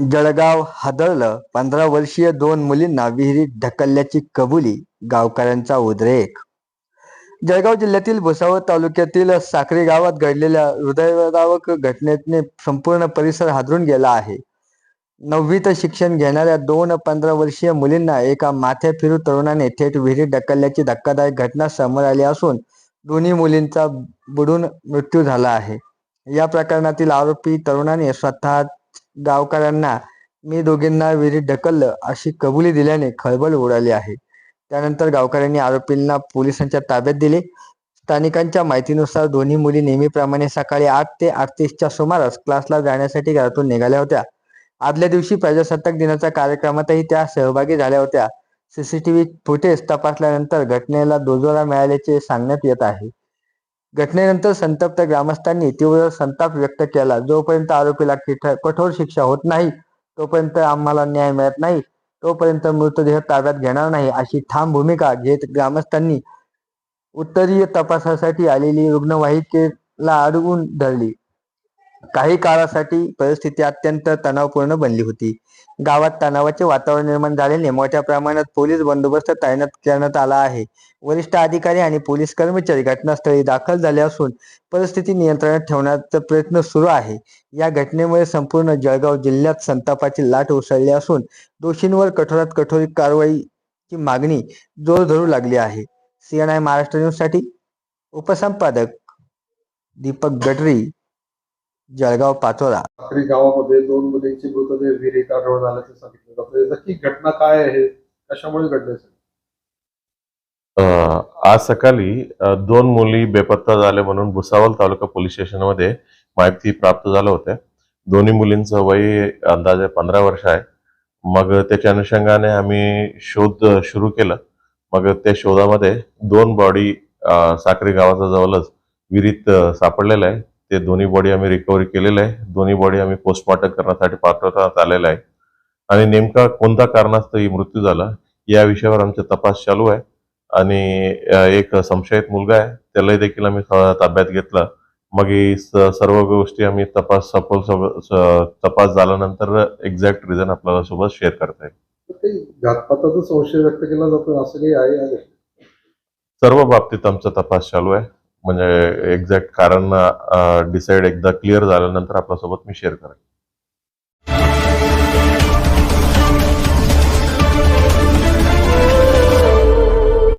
जळगाव हादळलं पंधरा वर्षीय दोन मुलींना विहिरीत ढकलल्याची कबुली गावकऱ्यांचा उद्रेक. जळगाव जिल्ह्यातील भुसावळ तालुक्यातील साक्री गावात घडलेल्या हृदयदावक घटनेने संपूर्ण परिसर हादरून गेला आहे. नववीत शिक्षण घेणाऱ्या दोन पंधरा वर्षीय मुलींना एका माथ्या फिरू तरुणाने थेट विहिरीत ढकलल्याची धक्कादायक घटना समोर आली असून दोन्ही मुलींचा बुडून मृत्यू झाला आहे. या प्रकरणातील आरोपी तरुणाने स्वतः गावकऱ्यांना मी दोघींना विहिरीत ढकललं अशी कबुली दिल्याने खळबळ उडाली आहे. त्यानंतर गावकऱ्यांनी आरोपींना पोलिसांच्या ताब्यात दिले. स्थानिकांच्या माहितीनुसार दोन्ही मुली नेहमीप्रमाणे सकाळी आठ ते आठतीसच्या सुमारास क्लासला जाण्यासाठी घरातून निघाल्या होत्या. आदल्या दिवशी प्रजासत्ताक दिनाच्या कार्यक्रमातही त्या सहभागी झाल्या होत्या. सीसीटीव्ही फुटेज तपासल्यानंतर घटनेला दुजोरा मिळाल्याचे सांगण्यात येत आहे. घटनेनंतर संतप्त ग्रामस्थांनी तीव्र संताप व्यक्त केला. जोपर्यंत आरोपीला कठोर शिक्षा होत नाही तोपर्यंत आम्हाला न्याय मिळत नाही. तोपर्यंत मृतदेह ताब्यात घेणार नाही अशी ठाम भूमिका घेत ग्रामस्थांनी उत्तरीय तपासासाठी आलेली रुग्णवाहिकेला अडवून धरली. काही काळासाठी परिस्थिती अत्यंत तणावपूर्ण बनली होती. गावात तणावाचे वातावरण निर्माण झाल्याने मोठ्या प्रमाणात पोलीस बंदोबस्त तैनात करण्यात आला आहे. वरिष्ठ अधिकारी आणि पोलीस कर्मचारी घटनास्थळी दाखल झाले असून परिस्थिती नियंत्रणात ठेवण्याचा प्रयत्न सुरू आहे. या घटनेमुळे संपूर्ण जळगाव जिल्ह्यात संतापाची लाट उसळली असून दोषींवर कठोरात कठोर कारवाईची मागणी जोर धरू लागली आहे. सीएनआय महाराष्ट्र न्यूजसाठी उपसंपादक दीपक गडरी जळगाव पाचोरा साक्री गावामध्ये दोन मुलींची मृतदेह विहिरीत आढळून आल्याचं सांगितलं जातं. नक्की घटना काय आहे? कशामुळे घडली अ, आज सकाळी अ, दोन मुली बेपत्ता झाल्या म्हणून भुसावळ तालुका पोलीस स्टेशनमध्ये माहिती प्राप्त झालं होत्या दोन्ही मुलींचं वय अंदाजे पंधरा वर्ष आहे. मग त्याच्या अनुषंगाने आम्ही शोध सुरू केला. मग त्या शोधामध्ये दोन बॉडी साक्री गावाच्या जवळच विहिरीत अ, सापडलेल्या आहे. ते दोन्ही बॉडी आम्ही रिकव्हरी केलेले आहे. दोन्ही बॉडी आम्ही पोस्टमॉर्टम करण्यासाठी पाठवण्यात आलेला आहे. आणि नेमका कोणत्या कारणास्तव ही मृत्यू झाला या विषयावर आमचा तपास चालू आहे. आणि एक संशयित मुलगा आहे. त्यालाही देखील आम्ही ताब्यात घेतला. मग ही सर्व गोष्टी आम्ही तपास सपोल सग- स- तपास झाल्यानंतर एक्झॅक्ट रिझन आपल्याला सोबत शेअर करता येईल. घातपाताचा संशय व्यक्त केला जातो असं काही आहे सर्व बाबतीत आमचा तपास चालू आहे. म्हणजे एक्झॅक्ट कारण डिसाईड एकदा क्लिअर झाल्यानंतर आपल्यासोबत मी शेअर करेन.